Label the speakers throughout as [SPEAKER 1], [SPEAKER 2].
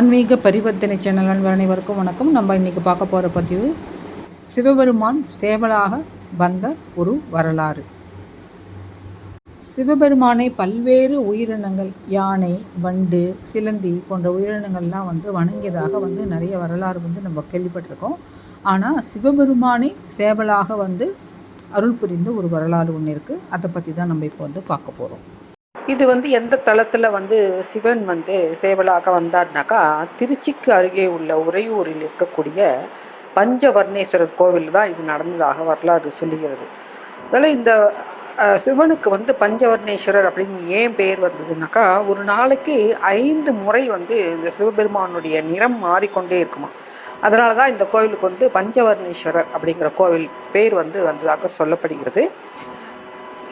[SPEAKER 1] ஆன்மீக பரிவர்த்தனை சேனல் நண்பர் அனைவருக்கும் வணக்கம். நம்ம இன்னைக்கு பார்க்க போகிற பதிவு சிவபெருமான் சேவலாக வந்த ஒரு வரலாறு. சிவபெருமானை பல்வேறு உயிரினங்கள் யானை வண்டு சிலந்தி போன்ற உயிரினங்கள்லாம் வந்து வணங்கியதாக வந்து நிறைய வரலாறு வந்து நம்ம கேள்விப்பட்டிருக்கோம். ஆனால் சிவபெருமானை சேவலாக வந்து அருள் புரிந்த ஒரு வரலாறு ஒன்று இருக்குது அதை பற்றி தான் நம்ம இப்போ வந்து பார்க்க போகிறோம்
[SPEAKER 2] இது வந்து எந்த தளத்தில் வந்து சிவன் வந்து சேவலாக வந்தார்னாக்கா திருச்சிக்கு அருகே உள்ள உறையூரில் இருக்கக்கூடிய பஞ்சவர்ணேஸ்வரர் கோவில் தான் இது நடந்ததாக வரலாறு சொல்லுகிறது. அதில் இந்த சிவனுக்கு வந்து பஞ்சவர்ணேஸ்வரர் அப்படின்னு ஏன் பெயர் வந்ததுனாக்கா ஒரு நாளைக்கு ஐந்து முறை வந்து இந்த சிவபெருமானுடைய நிறம் மாறிக்கொண்டே இருக்குமா. அதனால தான் இந்த கோவிலுக்கு வந்து பஞ்சவர்ணேஸ்வரர் அப்படிங்கிற கோவில் பேர் வந்து வந்ததாக சொல்லப்படுகிறது.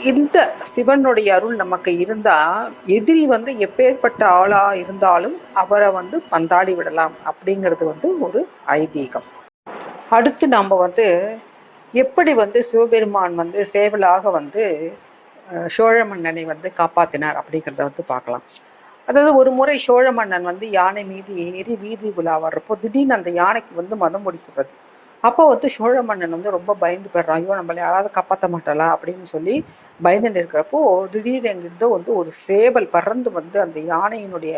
[SPEAKER 2] இந்த சிவனுடைய அருள் நமக்கு இருந்தா எதிரி வந்து எப்பேற்பட்ட ஆளா இருந்தாலும் அவரை வந்து பந்தாடி விடலாம் அப்படிங்கிறது வந்து ஒரு ஐதீகம். அடுத்து நம்ம வந்து எப்படி வந்து சிவபெருமான் வந்து சேவலாக வந்து சோழ மன்னனை வந்து காப்பாத்தினார் அப்படிங்கிறத வந்து பார்க்கலாம். அதாவது ஒரு முறை சோழ மன்னன் வந்து யானை மீது ஏறி வீதி உலா வர்றப்போ திடீர்னு அந்த யானைக்கு வந்து மதம் முடிச்சுடுறது அப்போ வந்து சோழ மன்னன் வந்து ரொம்ப பயந்து போயிடுறான். ஐயோ நம்மளை யாராவது காப்பாற்ற மாட்டாளா? அப்படின்னு சொல்லி பயந்துட்டு இருக்கிறப்போ திடீர்னு எங்கிருந்தோ வந்து ஒரு சேவல் பறந்து வந்து அந்த யானையினுடைய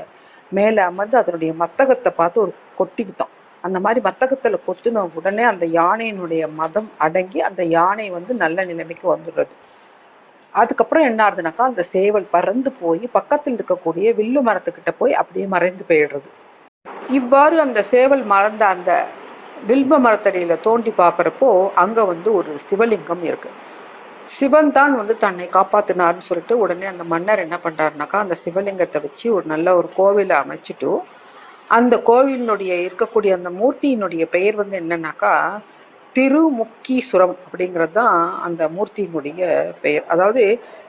[SPEAKER 2] மேலே அமர்ந்து அதனுடைய மத்தகத்தை பார்த்து ஒரு கொட்டிக்கிட்டோம் அந்த மாதிரி மத்தகத்தில் கொத்தின உடனே அந்த யானையினுடைய மதம் அடங்கி அந்த யானை வந்து நல்ல நிலைமைக்கு வந்துடுறது. அதுக்கப்புறம் என்ன ஆகுதுனாக்கா அந்த சேவல் பறந்து போய் பக்கத்தில் இருக்கக்கூடிய வில்லு மரத்துக்கிட்ட போய் அப்படியே மறைந்து போயிடுறது. இவ்வாறு அந்த சேவல் மறந்த அந்த வில்ப மரத்தடியில் தோண்டி பார்க்குறப்போ அங்கே வந்து ஒரு சிவலிங்கம் இருக்குது சிவன் தான் வந்து தன்னை காப்பாத்தினார்னு சொல்லிட்டு உடனே அந்த மன்னர் என்ன பண்ணுறாருனாக்கா அந்த சிவலிங்கத்தை வச்சு ஒரு நல்ல ஒரு கோவிலை அமைச்சிட்டு அந்த கோவிலினுடைய இருக்கக்கூடிய அந்த மூர்த்தியினுடைய பெயர் வந்து என்னன்னாக்கா திருமுக்கீஸ்வரம் அப்படிங்கிறது தான் அந்த மூர்த்தியினுடைய பெயர். அதாவது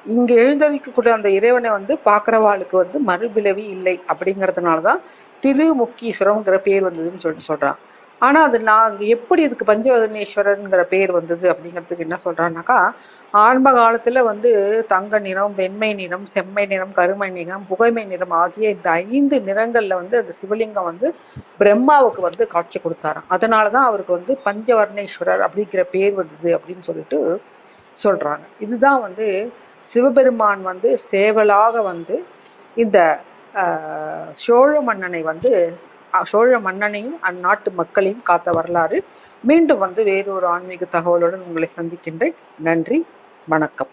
[SPEAKER 2] இங்கே எழுந்தவிக்கக்கூடிய அந்த இறைவனை வந்து பார்க்குறவாளுக்கு வந்து மறுபிளவி இல்லை அப்படிங்கிறதுனால தான் திருமுக்கீஸ்வரம்ங்கிற பேர் வந்ததுன்னு சொல்லிட்டு சொல்கிறான் ஆனால் அது நான் எப்படி இதுக்கு பஞ்சவதனேஸ்வரன்ங்கிற பேர் வந்தது அப்படிங்கிறதுக்கு என்ன சொல்கிறான்னாக்கா ஆரம்ப காலத்தில் வந்து தங்க நிறம் வெண்மை நிறம் செம்மை நிறம் கருமை நிறம் புகைமை நிறம் ஆகிய இந்த ஐந்து நிறங்களில் வந்து அந்த சிவலிங்கம் வந்து பிரம்மாவுக்கு வந்து காட்சி கொடுத்தாராம். அதனாலதான் அவருக்கு வந்து பஞ்சவர்ணேஸ்வரர் அப்படிங்கிற பேர் வந்தது அப்படின்னு சொல்லிட்டு சொல்கிறாங்க இதுதான் வந்து சிவபெருமான் வந்து சேவலாக வந்து இந்த சோழ மன்னனை வந்து சோழ மன்னனையும் அந்நாட்டு மக்களையும் காத்த வரலாறு. மீண்டும் வந்து வேறொரு ஆன்மீக தகவலுடன் உங்களை சந்திக்கின்றேன். நன்றி வணக்கம்.